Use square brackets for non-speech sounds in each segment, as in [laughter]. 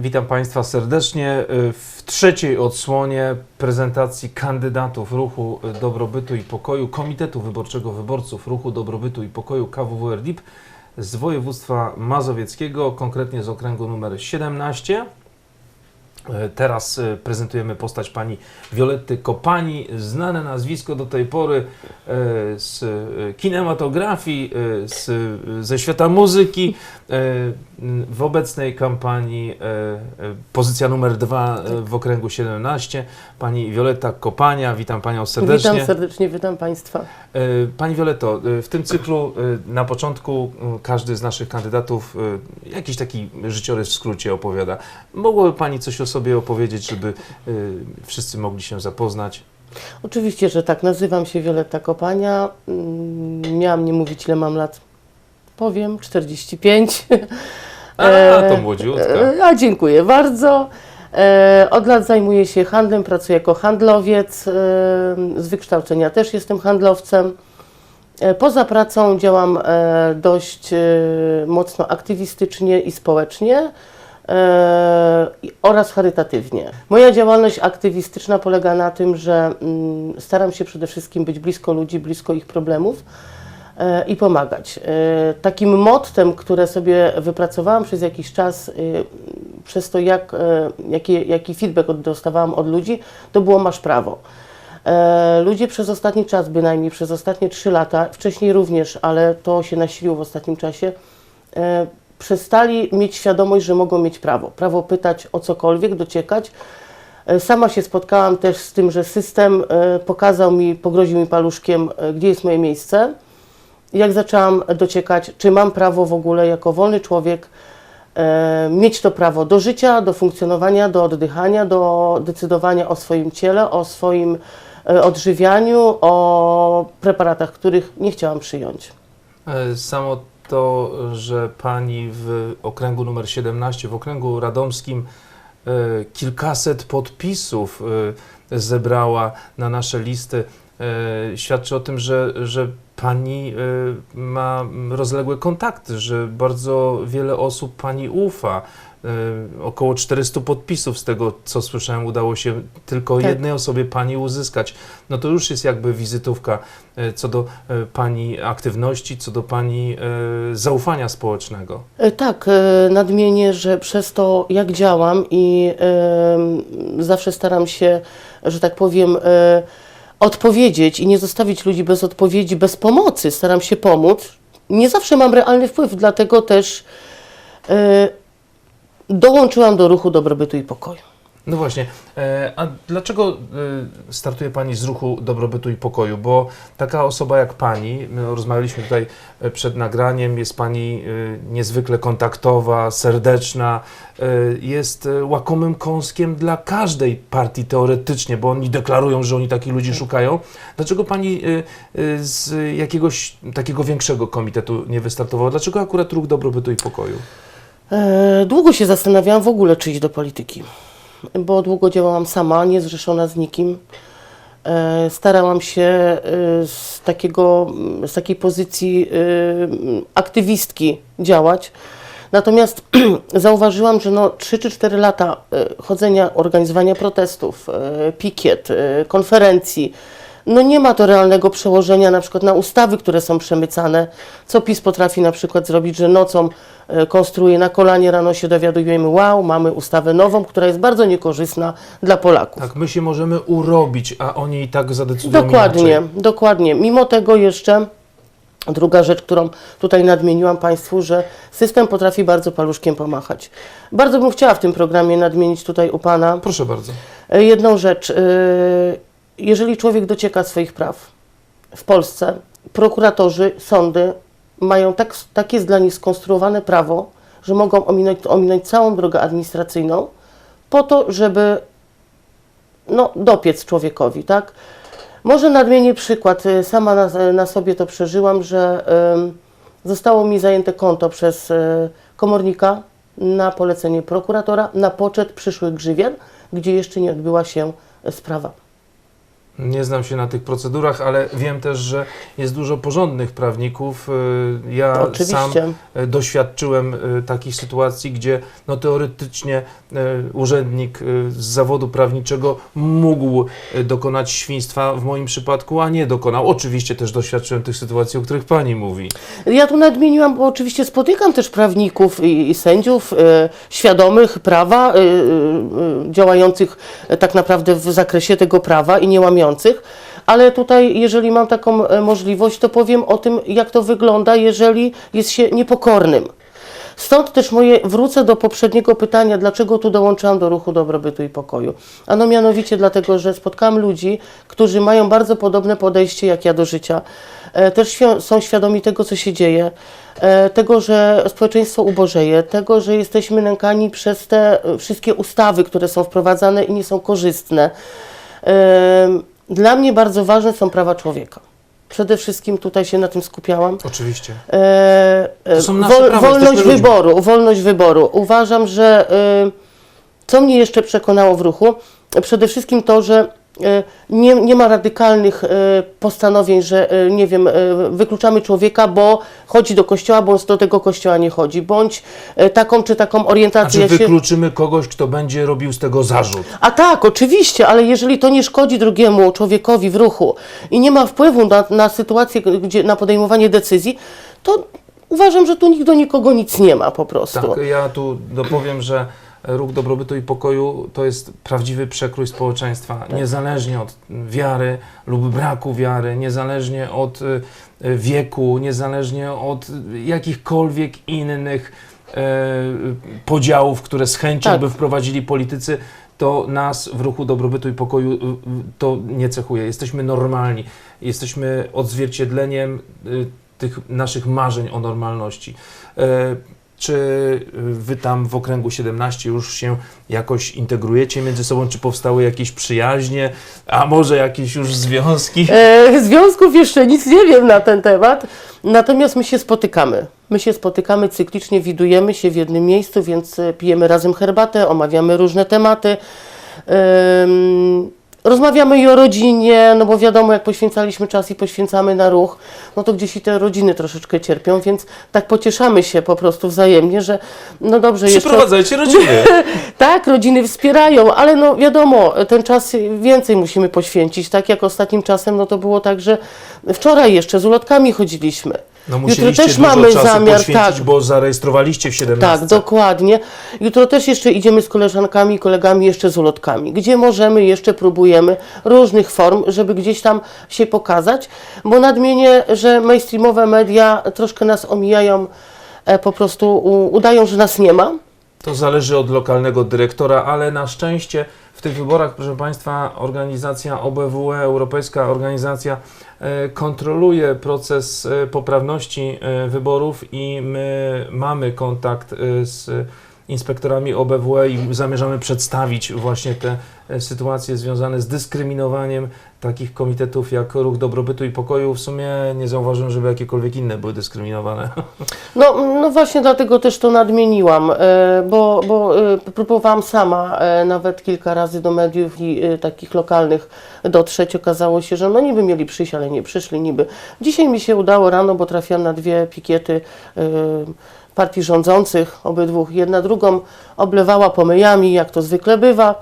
Witam Państwa serdecznie y, w trzeciej odsłonie prezentacji kandydatów Ruchu Dobrobytu i Pokoju, Komitetu Wyborczego Wyborców Ruchu Dobrobytu i Pokoju KWWR DIP z województwa mazowieckiego, konkretnie z okręgu numer 17. E, Teraz e, prezentujemy postać pani Violetty Kopani, znane nazwisko do tej pory e, z kinematografii, z, ze świata muzyki. W obecnej kampanii pozycja numer dwa e, w okręgu 17. Pani Violetta Kopania, witam panią serdecznie. Witam serdecznie, witam Państwa. Pani Violetto, w tym cyklu na początku każdy z naszych kandydatów jakiś taki życiorys w skrócie opowiada. Mogłaby Pani coś o sobie opowiedzieć, żeby e, wszyscy mogli się zapoznać? Oczywiście, że tak, nazywam się Wioletta Kopania. Mm, Miałam nie mówić, ile mam lat. Powiem, 45. A, E, to młodziutka. E, A dziękuję bardzo. E, Od lat zajmuję się handlem, pracuję jako handlowiec. Z wykształcenia też jestem handlowcem. Poza pracą działam dość mocno aktywistycznie i społecznie oraz charytatywnie. Moja działalność aktywistyczna polega na tym, że mm, staram się przede wszystkim być blisko ludzi, blisko ich problemów e, i pomagać. E, Takim mottem, które sobie wypracowałam przez jakiś czas, przez to jak, jaki, jaki feedback dostawałam od ludzi, to było masz prawo. Ludzie przez ostatni czas, bynajmniej przez ostatnie trzy lata, wcześniej również, ale to się nasiliło w ostatnim czasie, przestali mieć świadomość, że mogą mieć prawo. Prawo pytać o cokolwiek, dociekać. E, Sama się spotkałam też z tym, że system e, pokazał mi, pogroził mi paluszkiem, e, gdzie jest moje miejsce. Jak zaczęłam dociekać, czy mam prawo w ogóle jako wolny człowiek mieć to prawo do życia, do funkcjonowania, do oddychania, do decydowania o swoim ciele, o swoim odżywianiu, o preparatach, których nie chciałam przyjąć. Samo to, że Pani w okręgu numer 17, w okręgu radomskim e, kilkaset podpisów e, zebrała na nasze listy, e, świadczy o tym, że, że Pani ma rozległe kontakty, że bardzo wiele osób Pani ufa. E, Około 400 podpisów z tego, co słyszałem, udało się tylko Tak. jednej osobie Pani uzyskać. No to już jest jakby wizytówka e, co do e, Pani aktywności, co do Pani zaufania społecznego. Tak, nadmienię, że przez to, jak działam i zawsze staram się, że tak powiem, odpowiedzieć i nie zostawić ludzi bez odpowiedzi, bez pomocy, staram się pomóc. Nie zawsze mam realny wpływ, dlatego też dołączyłam do ruchu dobrobytu i pokoju. No właśnie, e, a dlaczego e, startuje Pani z ruchu dobrobytu i pokoju? Bo taka osoba jak Pani, my rozmawialiśmy tutaj e, przed nagraniem, jest Pani niezwykle kontaktowa, serdeczna, jest łakomym kąskiem dla każdej partii teoretycznie, bo oni deklarują, że oni takich ludzi szukają. Dlaczego Pani z jakiegoś takiego większego komitetu nie wystartowała? Dlaczego akurat ruch dobrobytu i pokoju? E, Długo się zastanawiałam w ogóle, czy iść do polityki, bo długo działałam sama, niezrzeszona z nikim. E, Starałam się e, z, takiego, z takiej pozycji aktywistki działać. Natomiast [clears throat] zauważyłam, że no 3 czy 4 lata chodzenia, organizowania protestów, pikiet, konferencji, no nie ma to realnego przełożenia na przykład na ustawy, które są przemycane. Co PiS potrafi na przykład zrobić, że nocą e, konstruuje na kolanie, rano się dowiadujemy, wow, mamy ustawę nową, która jest bardzo niekorzystna dla Polaków. Tak, my się możemy urobić, a oni i tak zadecydują Dokładnie, inaczej. dokładnie. Mimo tego jeszcze druga rzecz, którą tutaj nadmieniłam Państwu, że system potrafi bardzo paluszkiem pomachać. Bardzo bym chciała w tym programie nadmienić tutaj u Pana Proszę bardzo. e, jedną rzecz. Jeżeli człowiek docieka swoich praw w Polsce, prokuratorzy, sądy mają tak, tak jest dla nich skonstruowane prawo, że mogą ominąć, ominąć całą drogę administracyjną po to, żeby no, dopiec człowiekowi, tak? Może nadmienię przykład. y, Sama na, na sobie to przeżyłam, że ym, zostało mi zajęte konto przez y, komornika na polecenie prokuratora na poczet przyszłych grzywien, gdzie jeszcze nie odbyła się y, sprawa. Nie znam się na tych procedurach, ale wiem też, że jest dużo porządnych prawników. Y, Ja sam Oczywiście. e, doświadczyłem e, takich sytuacji, gdzie no, teoretycznie urzędnik z zawodu prawniczego mógł dokonać świństwa w moim przypadku, a nie dokonał. Oczywiście też doświadczyłem tych sytuacji, o których pani mówi. Ja tu nadmieniłam, bo oczywiście spotykam też prawników i, i sędziów e, świadomych prawa, e, e, e, działających e, tak naprawdę w zakresie tego prawa i nie łamiących, ale tutaj, jeżeli mam taką e, możliwość, to powiem o tym, jak to wygląda, jeżeli jest się niepokornym. Stąd też moje, wrócę do poprzedniego pytania, dlaczego tu dołączyłam do ruchu dobrobytu i pokoju. Ano mianowicie dlatego, że spotkałam ludzi, którzy mają bardzo podobne podejście jak ja do życia. E, też są świadomi tego, co się dzieje, e, tego, że społeczeństwo ubożeje, tego, że jesteśmy nękani przez te wszystkie ustawy, które są wprowadzane i nie są korzystne. Dla mnie bardzo ważne są prawa człowieka. Przede wszystkim tutaj się na tym skupiałam. Oczywiście. E, e, są nasze prawa, wolność jesteśmy wyboru, wolność wyboru. Uważam, że e, co mnie jeszcze przekonało w ruchu, przede wszystkim to, że nie, nie ma radykalnych e, postanowień, że e, nie wiem, e, wykluczamy człowieka, bo chodzi do kościoła, bo on do tego kościoła nie chodzi, bądź e, taką czy taką A orientację. czy ja się- wykluczymy kogoś, kto będzie robił z tego zarzut? a tak, oczywiście, ale jeżeli to nie szkodzi drugiemu człowiekowi w ruchu i nie ma wpływu na, na sytuację, gdzie, na podejmowanie decyzji, to uważam, że tu nikt do nikogo nic nie ma po prostu. Tak, ja tu dopowiem, że ruch dobrobytu i pokoju to jest prawdziwy przekrój społeczeństwa, niezależnie od wiary lub braku wiary, niezależnie od y, y, wieku, niezależnie od jakichkolwiek innych e, podziałów, które z chęcią Tak. by wprowadzili politycy, to nas w ruchu dobrobytu i pokoju y, to nie cechuje. Jesteśmy normalni, jesteśmy odzwierciedleniem tych naszych marzeń o normalności. Czy wy tam w okręgu 17 już się jakoś integrujecie między sobą? Czy powstały jakieś przyjaźnie, a może jakieś już związki? E, związków jeszcze nic nie wiem na ten temat, natomiast my się spotykamy. My się spotykamy cyklicznie, widujemy się w jednym miejscu, więc e, pijemy razem herbatę, omawiamy różne tematy. Ym, Rozmawiamy i o rodzinie, no bo wiadomo, jak poświęcaliśmy czas i poświęcamy na ruch, no to gdzieś i te rodziny troszeczkę cierpią, więc tak pocieszamy się po prostu wzajemnie, że no dobrze, jeszcze Przyprowadzajcie rodziny. [laughs] tak, rodziny wspierają, ale no wiadomo, ten czas więcej musimy poświęcić. Tak jak ostatnim czasem, no to było tak, że wczoraj jeszcze z ulotkami chodziliśmy. No Jutro też mamy zamiar, tak. bo zarejestrowaliście w 17. Tak, dokładnie. Jutro też jeszcze idziemy z koleżankami i kolegami jeszcze z ulotkami, gdzie możemy, jeszcze próbujemy różnych form, żeby gdzieś tam się pokazać, bo nadmienię, że mainstreamowe media troszkę nas omijają, e, po prostu udają, że nas nie ma. To zależy od lokalnego dyrektora, ale na szczęście w tych wyborach, proszę Państwa, organizacja OBWE, Europejska Organizacja, kontroluje proces e, poprawności e, wyborów i my mamy kontakt e, z inspektorami OBWE i zamierzamy przedstawić właśnie te e, sytuacje związane z dyskryminowaniem takich komitetów jak Ruch Dobrobytu i Pokoju. W sumie nie zauważyłem, żeby jakiekolwiek inne były dyskryminowane. [laughs] No, no właśnie dlatego też to nadmieniłam, e, bo, bo e, próbowałam sama e, nawet kilka razy do mediów i takich lokalnych dotrzeć. Okazało się, że no niby mieli przyjść, ale nie przyszli niby. Dzisiaj mi się udało rano, bo trafiłam na dwie pikiety partii rządzących, obydwu. Jedna drugą oblewała pomyjami, jak to zwykle bywa.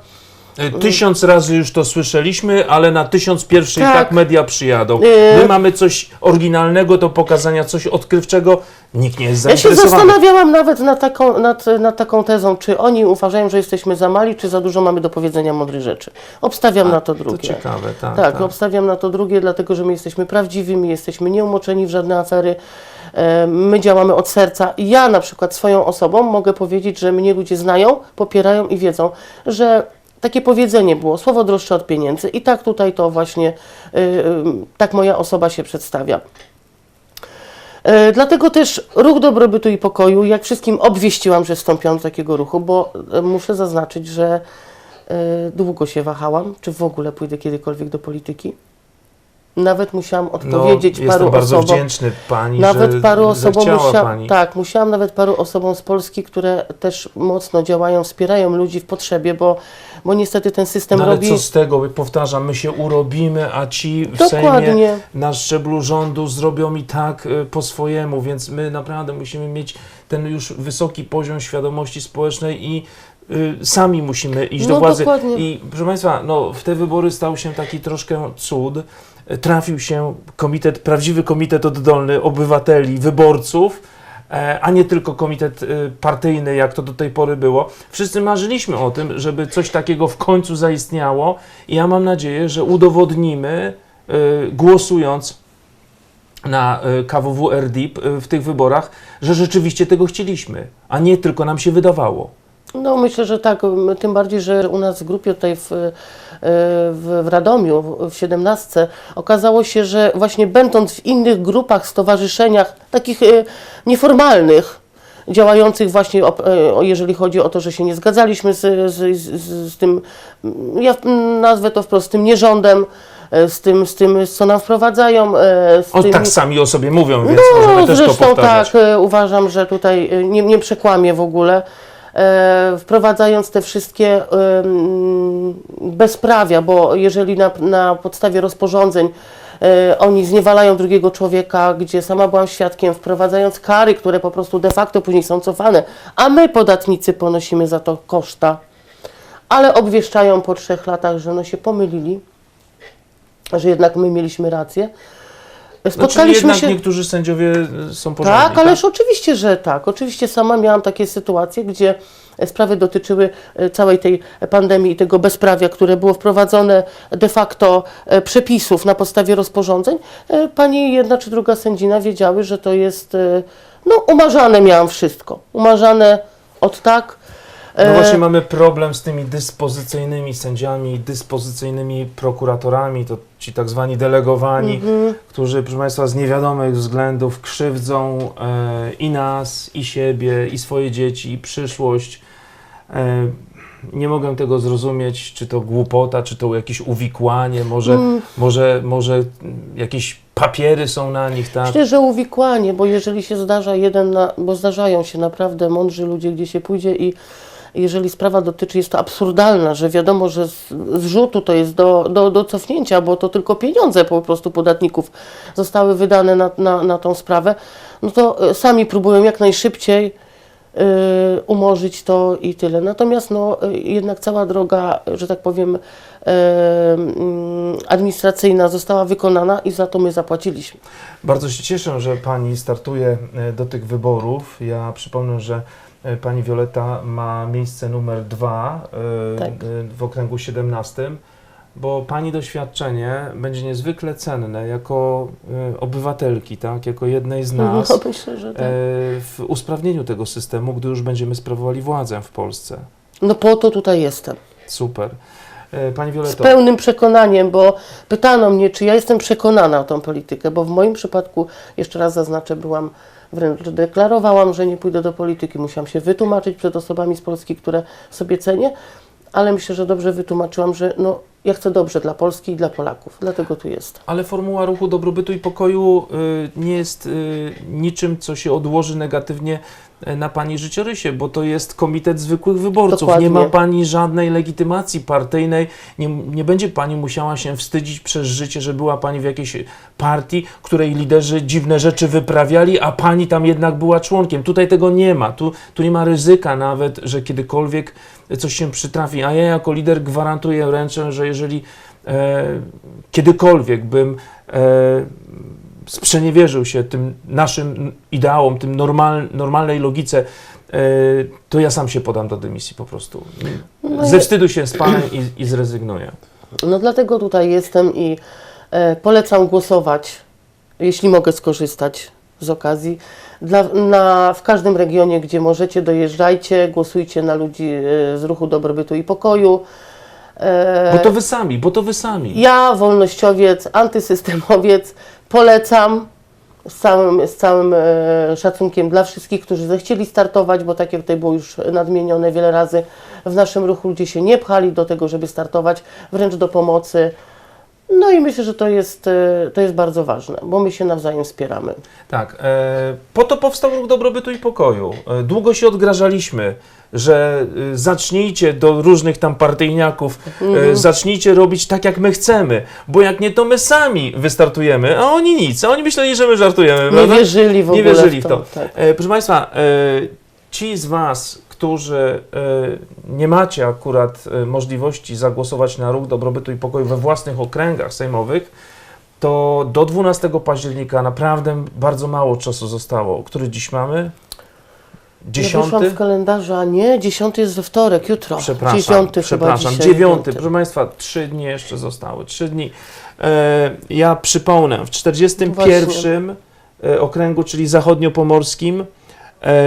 E, Tysiąc razy już to słyszeliśmy, ale na tysiąc pierwszy i Tak. tak media przyjadą. E, My mamy coś oryginalnego do pokazania, coś odkrywczego. Nikt nie jest Ja się zainteresowany. zastanawiałam nawet nad taką, nad, nad taką tezą, czy oni uważają, że jesteśmy za mali, czy za dużo mamy do powiedzenia mądrych rzeczy. Obstawiam na to To drugie. ciekawe, tak. Tak, tak. obstawiam na to drugie, dlatego że my jesteśmy prawdziwymi, jesteśmy nieumoczeni w żadne afery, e, my działamy od serca. Ja na przykład swoją osobą mogę powiedzieć, że mnie ludzie znają, popierają i wiedzą, że takie powiedzenie było, słowo droższe od pieniędzy i tak tutaj to właśnie, y, y, tak moja osoba się przedstawia. E, Dlatego też ruch dobrobytu i pokoju, jak wszystkim obwieściłam, że wstąpiłam do takiego ruchu, bo e, muszę zaznaczyć, że e, długo się wahałam, czy w ogóle pójdę kiedykolwiek do polityki. Nawet musiałam No, odpowiedzieć jestem paru bardzo osobom. wdzięczny pani, Nawet że paru osobom musiałam, pani. tak, musiałam nawet paru osobom z Polski, które też mocno działają, wspierają ludzi w potrzebie, bo, bo niestety ten system No, ale robi co z tego, powtarzam, my się urobimy, a ci w Sejmie dokładnie. na szczeblu rządu zrobią i tak y, po swojemu, więc my naprawdę musimy mieć ten już wysoki poziom świadomości społecznej i y, sami musimy iść do No, władzy. dokładnie. I proszę Państwa, no, w te wybory stał się taki troszkę cud. Trafił się komitet, prawdziwy komitet oddolny obywateli, wyborców, e, a nie tylko komitet y, partyjny, jak to do tej pory było. Wszyscy marzyliśmy o tym, żeby coś takiego w końcu zaistniało i ja mam nadzieję, że udowodnimy, y, głosując na KWW RDIP w tych wyborach, że rzeczywiście tego chcieliśmy, a nie tylko nam się wydawało. No myślę, że tak, tym bardziej, że u nas w grupie tutaj w, e, w, w Radomiu, w 17, okazało się, że właśnie będąc w innych grupach, stowarzyszeniach, takich e, nieformalnych, działających właśnie, e, jeżeli chodzi o to, że się nie zgadzaliśmy z, z, z, z tym, mm, ja mm, nazwę to wprost, tym nierządem, z tym, z tym, co nam wprowadzają, z O, tymi- tak sami o sobie mówią, więc możemy no, też to zresztą powtarzać. tak, uważam, że tutaj nie, nie przekłamię w ogóle. E, wprowadzając te wszystkie em, bezprawia, bo jeżeli na, na podstawie rozporządzeń e, oni zniewalają drugiego człowieka, gdzie sama byłam świadkiem, wprowadzając kary, które po prostu de facto później są cofane, a my podatnicy ponosimy za to koszta, ale obwieszczają po trzech latach, że no się pomylili, że jednak my mieliśmy rację. Spotkaliśmy jednak się. niektórzy sędziowie y, są porządni. Tak, ależ oczywiście, że tak. Oczywiście sama miałam takie sytuacje, gdzie sprawy dotyczyły e, całej tej pandemii i tego bezprawia, które było wprowadzone de facto e, przepisów na podstawie rozporządzeń. E, Pani jedna czy druga sędzina wiedziały, że to jest, e, no umarzane miałam wszystko. Umarzane od tak. No E, właśnie mamy problem z tymi dyspozycyjnymi sędziami, dyspozycyjnymi prokuratorami, to ci tak zwani delegowani, mhm. którzy, proszę Państwa, z niewiadomych względów krzywdzą e, i nas, i siebie, i swoje dzieci, i przyszłość. E, nie mogę tego zrozumieć, czy to głupota, czy to jakieś uwikłanie, może, Mm. może, może jakieś papiery są na nich, tak? Myślę, że uwikłanie, bo jeżeli się zdarza jeden, na, bo zdarzają się naprawdę mądrzy ludzie, gdzie się pójdzie i jeżeli sprawa dotyczy, jest to absurdalna, że wiadomo, że z, z rzutu to jest do, do, do cofnięcia, bo to tylko pieniądze po prostu podatników zostały wydane na, na, na tą sprawę, no to e, sami próbują jak najszybciej y, umorzyć to i tyle. Natomiast no, y, jednak cała droga, że tak powiem, y, administracyjna została wykonana i za to my zapłaciliśmy. Bardzo się cieszę, że Pani startuje e, do tych wyborów. Ja przypomnę, że e, Pani Wioleta ma miejsce numer dwa e, Tak. e, w okręgu 17, bo Pani doświadczenie będzie niezwykle cenne jako e, obywatelki, tak, jako jednej z nas No, [laughs] myślę, że e, tak. w usprawnieniu tego systemu, gdy już będziemy sprawowali władzę w Polsce. No po to tutaj jestem. Super. E, Pani Z Violeto, pełnym przekonaniem, bo pytano mnie, czy ja jestem przekonana o tą politykę, bo w moim przypadku, jeszcze raz zaznaczę, byłam wręcz deklarowałam, że nie pójdę do polityki. Musiałam się wytłumaczyć przed osobami z Polski, które sobie cenię, ale myślę, że dobrze wytłumaczyłam, że no, ja chcę dobrze dla Polski i dla Polaków. Dlatego tu jestem. Ale formuła ruchu dobrobytu i pokoju y, nie jest y, niczym, co się odłoży negatywnie y, na Pani życiorysie, bo to jest komitet zwykłych wyborców. Dokładnie. Nie ma Pani żadnej legitymacji partyjnej, nie, nie będzie Pani musiała się wstydzić przez życie, że była Pani w jakiejś partii, której liderzy dziwne rzeczy wyprawiali, a Pani tam jednak była członkiem. Tutaj tego nie ma. Tu, tu nie ma ryzyka nawet, że kiedykolwiek coś się przytrafi, a ja jako lider gwarantuję, ręczę, że jeżeli e, kiedykolwiek bym e, sprzeniewierzył się tym naszym ideałom, tym normal, normalnej logice, e, to ja sam się podam do dymisji po prostu. No Ze wstydu się spalę i, i zrezygnuję. No dlatego tutaj jestem i e, polecam głosować, jeśli mogę skorzystać z okazji. Dla, na, w każdym regionie, gdzie możecie, dojeżdżajcie, głosujcie na ludzi e, z ruchu dobrobytu i pokoju. E, Bo to wy sami, bo to wy sami. Ja, wolnościowiec, antysystemowiec, polecam z całym, z całym e, szacunkiem dla wszystkich, którzy zechcieli startować, bo tak jak tutaj było już nadmienione wiele razy, w naszym ruchu ludzie się nie pchali do tego, żeby startować, wręcz do pomocy. No i myślę, że to jest, e, to jest bardzo ważne, bo my się nawzajem wspieramy. Tak, e, po to powstał Ruch Dobrobytu i Pokoju. E, długo się odgrażaliśmy, że zacznijcie do różnych tam partyjniaków, Mhm. zacznijcie robić tak, jak my chcemy, bo jak nie, to my sami wystartujemy, a oni nic, a oni myśleli, że my żartujemy, Nie prawda? wierzyli w Nie ogóle wierzyli w w to. to. Tak. Proszę Państwa, ci z Was, którzy e, nie macie akurat e, możliwości zagłosować na Ruch Dobrobytu i Pokoju we własnych okręgach sejmowych, to do 12 października naprawdę bardzo mało czasu zostało. Który dziś mamy? Ja Dziesiąty? wyszłam w kalendarzu, a nie, dziesiąty jest we wtorek, jutro. Przepraszam, Dziesiąty przepraszam, dzisiaj. dziewiąty. Proszę Państwa, trzy dni jeszcze zostały. Trzy dni. E, ja przypomnę, w 41 e, okręgu, czyli zachodniopomorskim,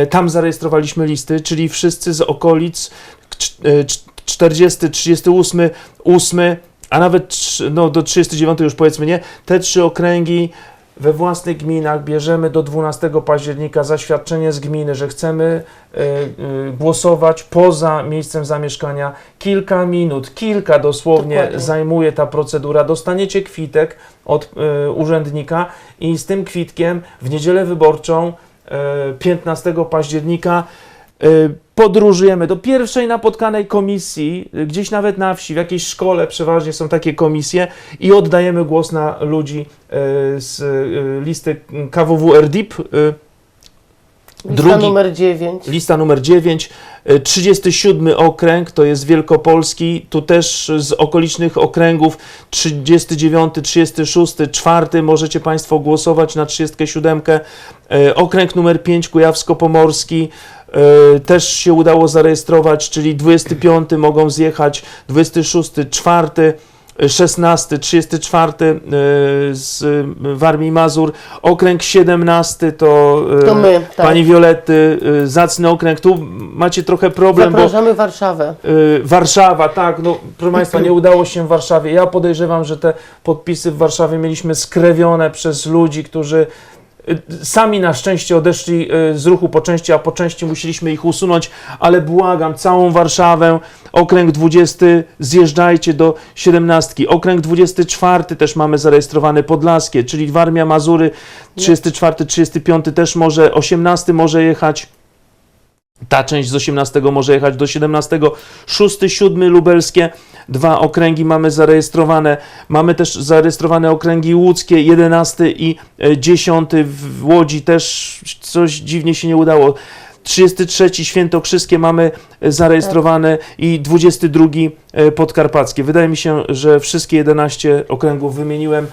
tam zarejestrowaliśmy listy, czyli wszyscy z okolic cz- e, cz- 40, 38, 8, a nawet no, do 39 już powiedzmy nie, te trzy okręgi we własnych gminach bierzemy do 12 października zaświadczenie z gminy, że chcemy e, e, głosować poza miejscem zamieszkania. Kilka minut, kilka dosłownie Dokładnie. zajmuje ta procedura. Dostaniecie kwitek od e, urzędnika i z tym kwitkiem w niedzielę wyborczą e, 15 października e, podróżujemy do pierwszej napotkanej komisji, e, gdzieś nawet na wsi, w jakiejś szkole przeważnie są takie komisje i oddajemy głos na ludzi e, z e, listy KWW RDIP. E, Lista drugi- numer 9. Lista numer 9, y, 37 okręg, to jest Wielkopolski, tu też z okolicznych okręgów 39, 36, 4 możecie Państwo głosować na 37. Y, Okręg numer 5, Kujawsko-Pomorski, y, też się udało zarejestrować, czyli 25 mogą zjechać, 26, 4, 16, 34 y, z y, Warmii i Mazur, okręg 17 to, y, To my, tak. Pani Violetty, y, zacny okręg. Tu macie trochę problem, bo Zapraszamy Warszawę. y, Warszawa, tak, no proszę Państwa, nie udało się w Warszawie. Ja podejrzewam, że te podpisy w Warszawie mieliśmy skrewione przez ludzi, którzy sami na szczęście odeszli y, z ruchu po części, a po części musieliśmy ich usunąć, ale błagam, całą Warszawę, okręg 20, zjeżdżajcie do 17. Okręg 24 też mamy zarejestrowany Podlaskie, czyli Warmia, Mazury, 34, 35 też może, 18 może jechać. Ta część z 18 może jechać do 17. 6, 7 lubelskie, dwa okręgi mamy zarejestrowane. Mamy też zarejestrowane okręgi łódzkie, 11 i e, 10 w Łodzi też coś dziwnie się nie udało. 33 Świętokrzyskie mamy e, zarejestrowane i 22 e, Podkarpackie. Wydaje mi się, że wszystkie 11 okręgów wymieniłem.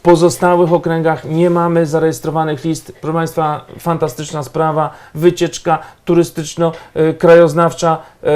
W pozostałych okręgach nie mamy zarejestrowanych list. Proszę Państwa, fantastyczna sprawa, wycieczka turystyczno-krajoznawcza, e,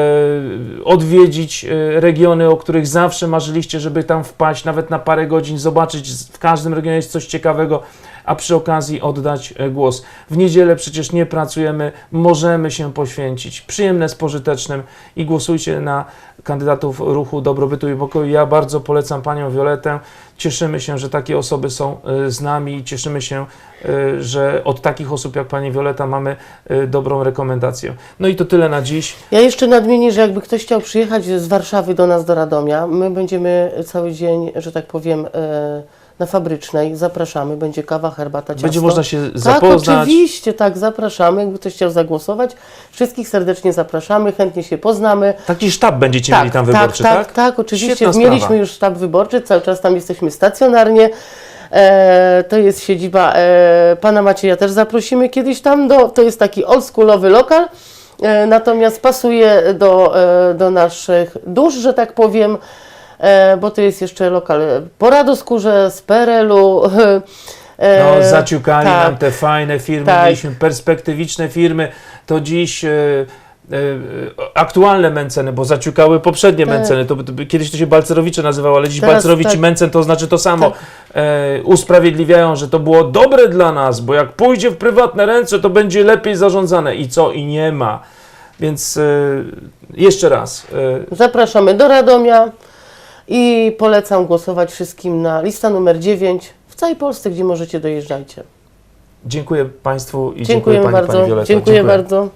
odwiedzić e, regiony, o których zawsze marzyliście, żeby tam wpaść, nawet na parę godzin, zobaczyć, w każdym regionie jest coś ciekawego, a przy okazji oddać e, głos. W niedzielę przecież nie pracujemy, możemy się poświęcić. Przyjemne z pożytecznym i głosujcie na kandydatów ruchu Dobrobytu i Pokoju. Ja bardzo polecam Panią Violetę. Cieszymy się, że takie osoby są e, z nami i cieszymy się, e, że od takich osób jak Pani Violeta mamy dobrą rekomendację. No i to tyle na dziś. Ja jeszcze nadmienię, że jakby ktoś chciał przyjechać z Warszawy do nas do Radomia, my będziemy cały dzień, że tak powiem, na fabrycznej. Zapraszamy, będzie kawa, herbata, ciasto. Będzie można się Tak, zapoznać. oczywiście, tak, zapraszamy. Jakby ktoś chciał zagłosować, wszystkich serdecznie zapraszamy, chętnie się poznamy. Taki sztab będziecie mieli tam wyborczy, tak? tak? Tak, tak, oczywiście. Świetna Mieliśmy sprawa. już sztab wyborczy, cały czas tam jesteśmy stacjonarnie. E, to jest siedziba e, pana Macieja, też zaprosimy kiedyś tam. Do, to jest taki oldschoolowy lokal, e, natomiast pasuje do, e, do naszych dusz, że tak powiem. E, bo to jest jeszcze lokal po Radoskórze, z PRL-u. E, No, zaciukali tak. nam te fajne firmy, Tak. mieliśmy perspektywiczne firmy, to dziś e, e, aktualne Menceny, bo zaciukały poprzednie Tak. Menceny, to, to, kiedyś to się Balcerowicze nazywało, ale dziś Teraz Balcerowici tak. Mencen to znaczy to samo. Tak. E, usprawiedliwiają, że to było dobre dla nas, bo jak pójdzie w prywatne ręce, to będzie lepiej zarządzane i co? I nie ma. Więc e, jeszcze raz, e, Zapraszamy do Radomia i polecam głosować wszystkim na lista numer 9 w całej Polsce, gdzie możecie dojeżdżajcie. dziękuję Państwu i dziękuję Dziękujemy Pani, bardzo. Pani Violeto. Dziękuję bardzo.